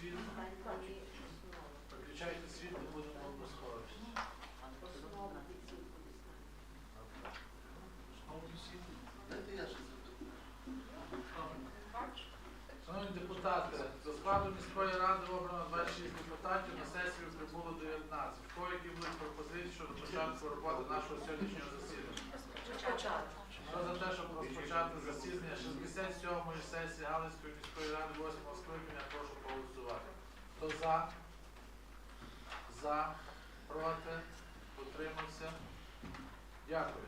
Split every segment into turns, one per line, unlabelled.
світ. Виключайте
світ, не будемо розходитися.
Шановні депутати, до складу міської ради обрано 26 депутатів, на сесію прибуло 19. В кого які були пропозиції щодо початку роботи нашого сьогоднішнього засідання? Христа. За, проти, утримався. Дякую.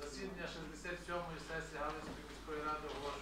Засідання 67-ї сесії Галицької міської ради
оголошую.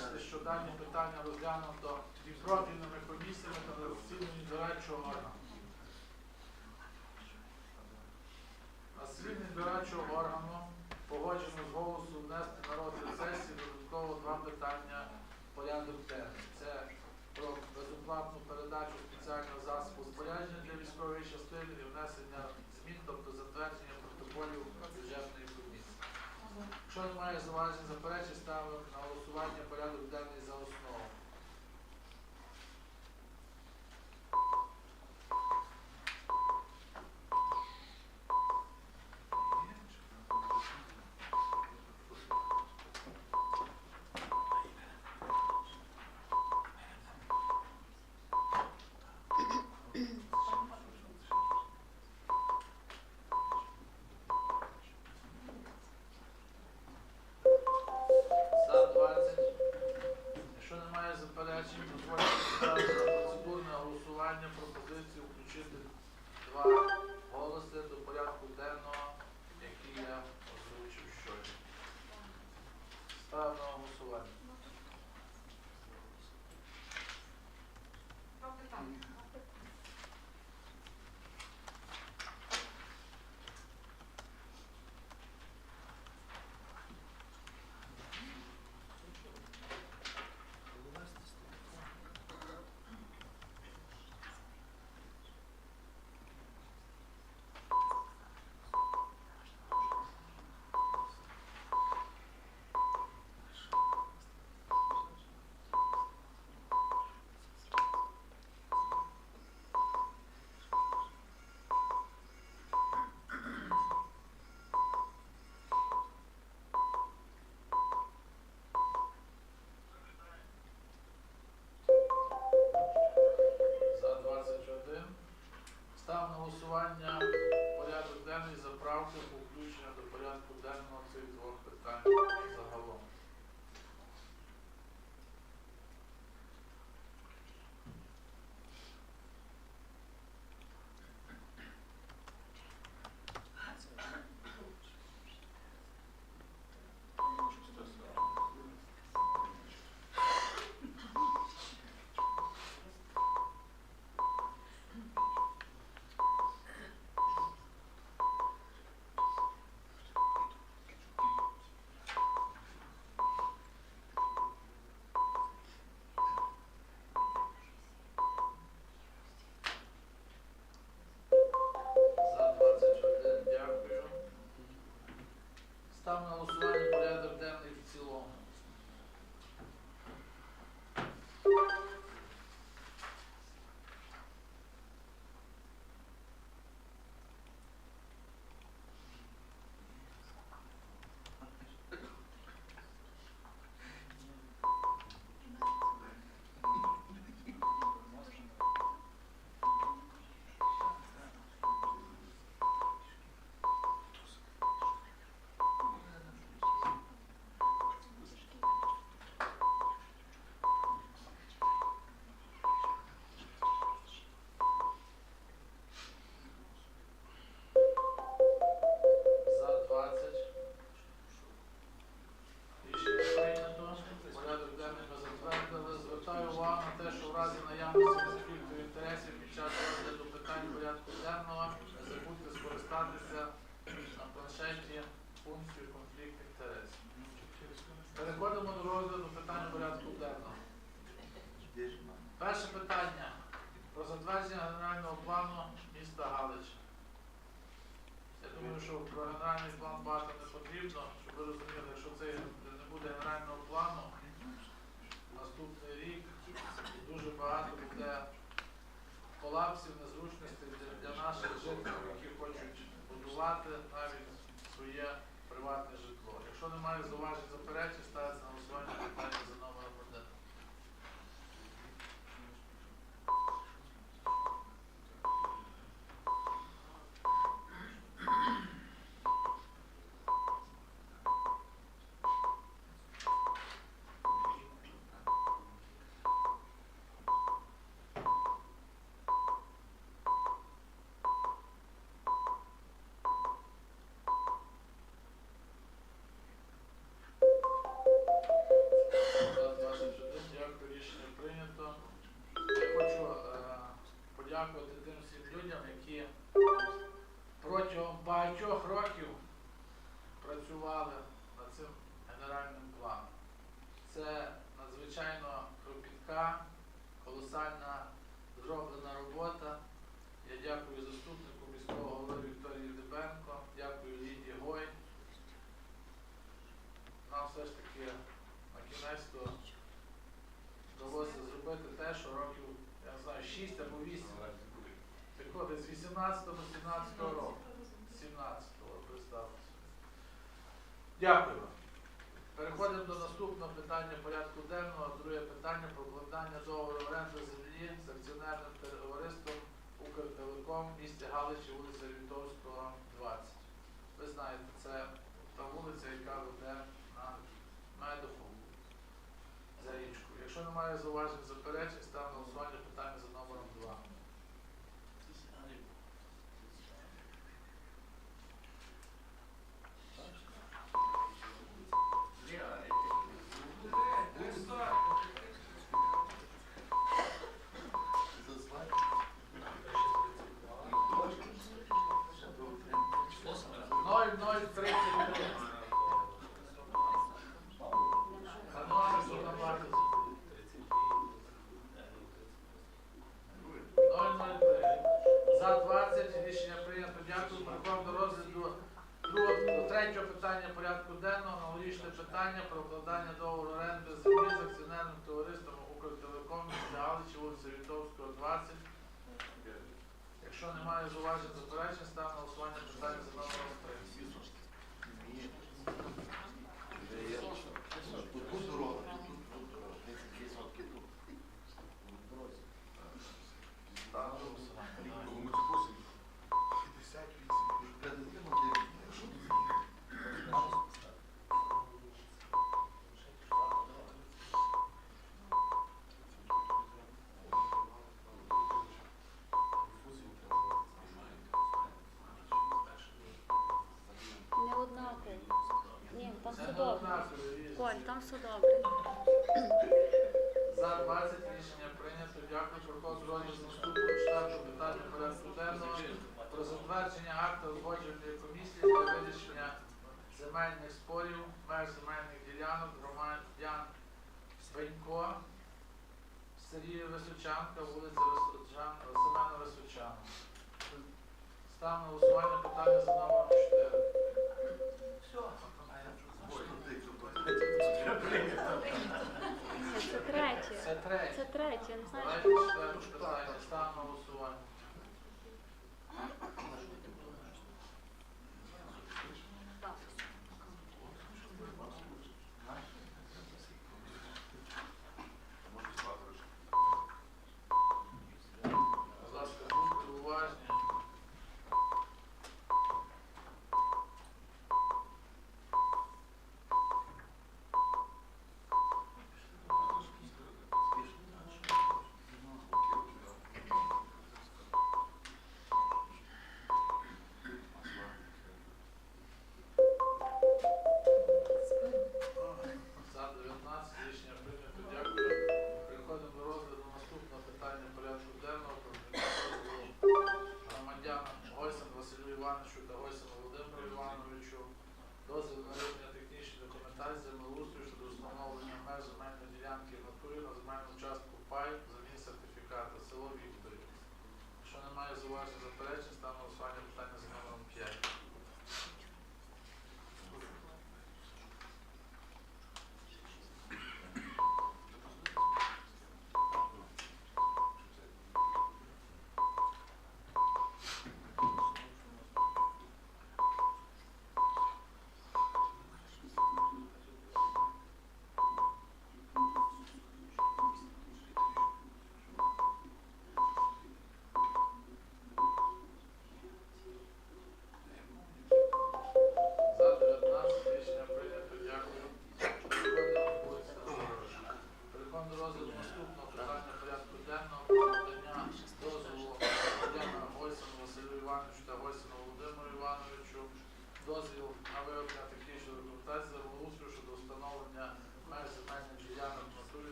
бачите, що
дані питання розглянуто і профільними комісіями подякувати тим всім людям, які протягом багатьох років працювали над цим генеральним планом. Це надзвичайно кропітка, колосальна зроблена робота. 6 або 8. Виходить з 18 до 17 року. 17 го представте. Дякую вам. Переходимо до наступного питання порядку денного. Друге питання про укладання договору оренди землі з акціонерним товариством Укртелеком в місті Галичі, вулиця Вітовського, 20. Ви знаєте, це та вулиця, яка веде на Медову за річку. Якщо немає зауважень заперечень, на голосування
однаково, там все добре.
За 20 рішення прийнято. Дякую. Проход розгляд наступного штату питання порядку денного про затвердження акту узгодженої комісії для вирішення земельних спорів, меж земельних ділянок громадян Свинько, селі Височанка, вулиця Височан, Семена Височана. На голосування питання за номером 4. Це третя. Це третя, не знаю.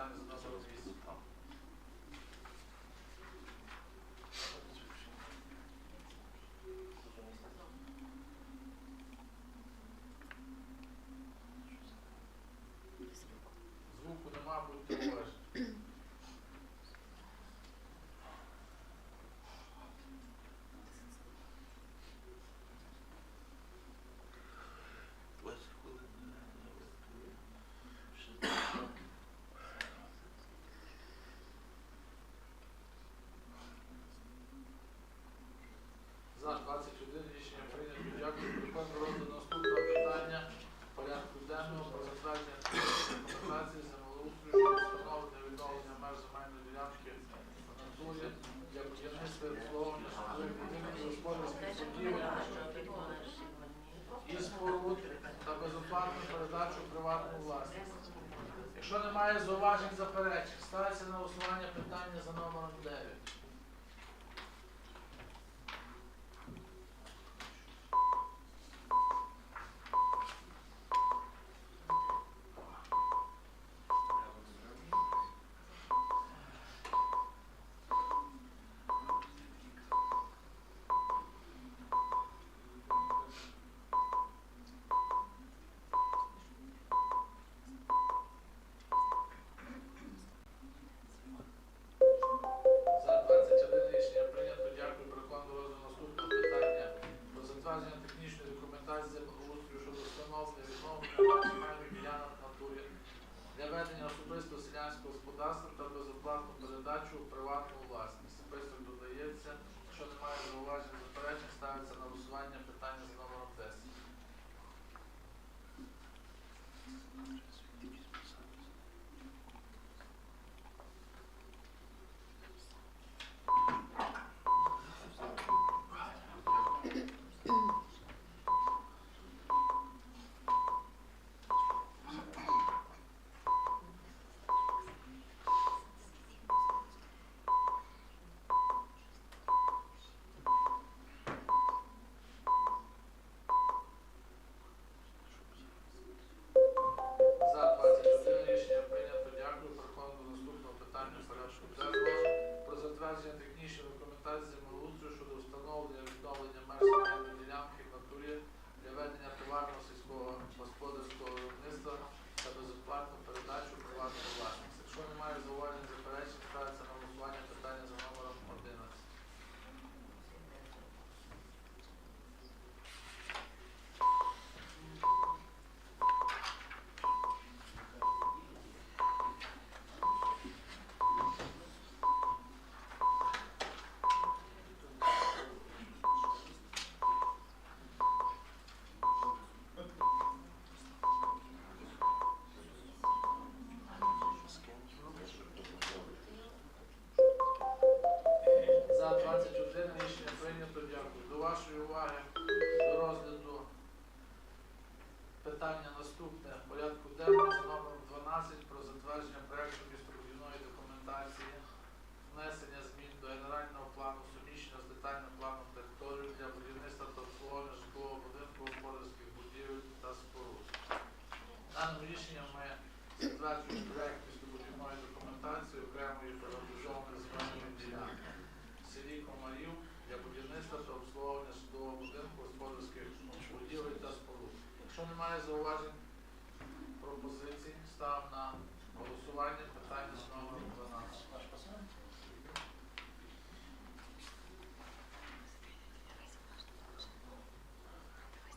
sometimes it doesn't Немає зауважень заперечень. Ставиться на голосування питання за номером 9. даним рішенням ми затверджуємо проєкт здобутівної тобто документації окремої приватизованої земельної ділянки в селі Комарів для будівництва та обслуговування судового будинку господарських будівель та споруд. Якщо немає зауважень пропозицій, став на голосування питання з номером 12.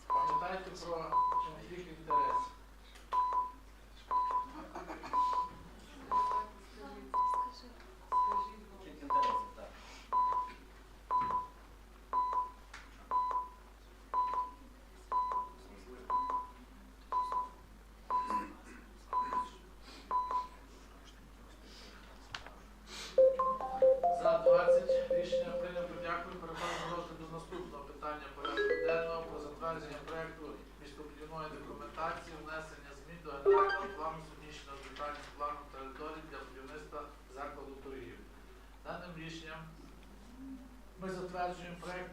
Пам'ятайте про конфлікти. 20 Рішення прийнято. Дякую. Переходимо до наступного питання порядку денного про затвердження проєкту містобудівної документації, внесення змін до генерального плану суміщеного з плану території для будівництва закладу торгів. Даним рішенням ми затверджуємо проєкт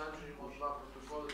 Затверджуємо два протоколи